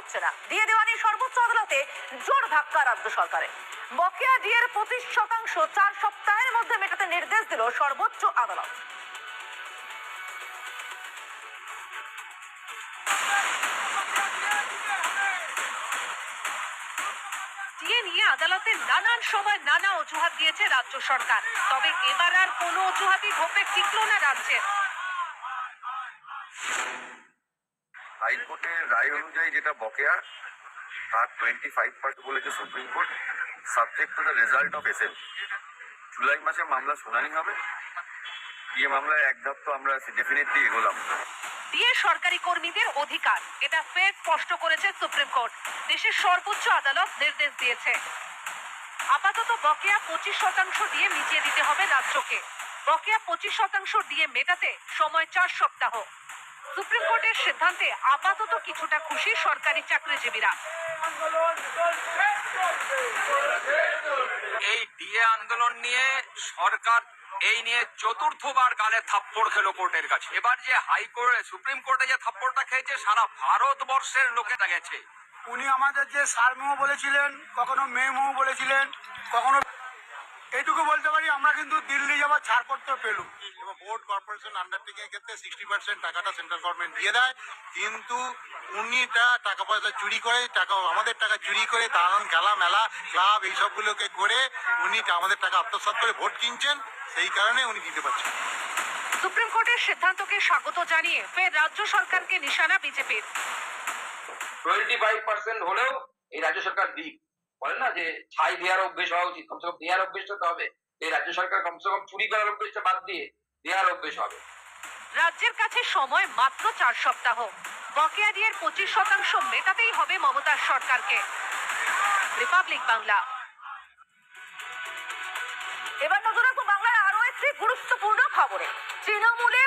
হচ্ছে না। দিয়ে দেওয়া নিয়ে সর্বোচ্চ আদালতে জোর ধাক্কা রাজ্য সরকারের। বকেয়া ডিএর পঁচিশ শতাংশ চার সপ্তাহের মধ্যে মেটাতে নির্দেশ দিল সর্বোচ্চ আদালত। আদালতে নানান সময় নানা অজুহাত দিয়েছে রাজ্য সরকার। তবে এবার আর কোনো অজুহাতই ভোপে টিকলো না রাজ্যের। হাইকোর্টের রায় অনুযায়ী যেটা বকেয়া, তার টোয়েন্টি ফাইভ পার্সেন্ট বলেছে Supreme Court subject to the result of SM July মাসে মামলা শুনানি হবে। দিয়ে মামলায় এক ধাপ তো আমরা ডেফিনেটলি এগোলাম। দিয়ে সরকারি কর্মীদের অধিকার, এটা ফের স্পষ্ট করেছে সুপ্রিম কোর্ট দেশের সর্বোচ্চ আদালত নির্দেশ দিয়েছে। আপাতত বকেয়া পঁচিশ শতাংশ দিয়ে মিটিয়ে দিতে হবে রাজ্যকে। বকেয়া পঁচিশ শতাংশ দিয়ে মেটাতে সময় চার সপ্তাহ। সুপ্রিম কোর্টের সিদ্ধান্তে আপাতত কিছুটা খুশি সরকারি চাকরিজীবীরা। এই ডিএ আন্দোলন নিয়ে সরকার এই নিয়ে চতুর্থবার গালে থাপ্পড় খেলো কোর্টের কাছে। এবার যে হাইকোর্টে সুপ্রিম কোর্টে যে থাপ্পড়টা খেয়েছে সারা ভারতবর্ষের লোকেরা গেছে। উনি আমাদের যে সারমেও বলেছিলেন কখনো মেমো বলেছিলেন কখনো এইটুকু বলতে পারি আমরা কিন্তু দিল্লি যাওয়ার ছাড়পত্র পেলুম। এবং বোর্ড কর্পোরেশন আন্ডারটেকিং এর ক্ষেত্রে সিক্সটি পার্সেন্ট টাকাটা সেন্ট্রাল গভর্নমেন্ট দিয়ে দেয়। কিন্তু উনিটা টাকা পয়সা চুরি করে টাকা আমাদের টাকা চুরি করে দালান খেলা মেলা ক্লাব এইসবগুলোকে করে উনি আমাদের টাকা আত্মসাৎ করে ভোট কিনছেন। সেই কারণে উনি দিতে পারছেন। সুপ্রিম কোর্টের সিদ্ধান্তকে স্বাগত জানিয়ে ফের রাজ্য সরকারকে নিশানা বিজেপির। টোয়েন্টি ফাইভ পার্সেন্ট হলেও এই রাজ্য সরকার দিক। বলে না যে ছাই দেওয়ার অভ্যেস হওয়া উচিত। কমসে কম দেওয়ার অভ্যেসটা তো হবে। এই রাজ্য সরকার কমসে কম চুরি করার অভ্যেসটা বাদ দিয়ে দেওয়ার অভ্যেস হবে। রাজ্যের কাছে সময় মাত্র চার সপ্তাহ। বকেয়া ডিয়ের পঁচিশ শতাংশ মেটাতেই হবে মমতার সরকারকে। রিপাবলিক বাংলা। এবার নজর রাখব বাংলার আরও একটি গুরুত্বপূর্ণ খবরে। তৃণমূলে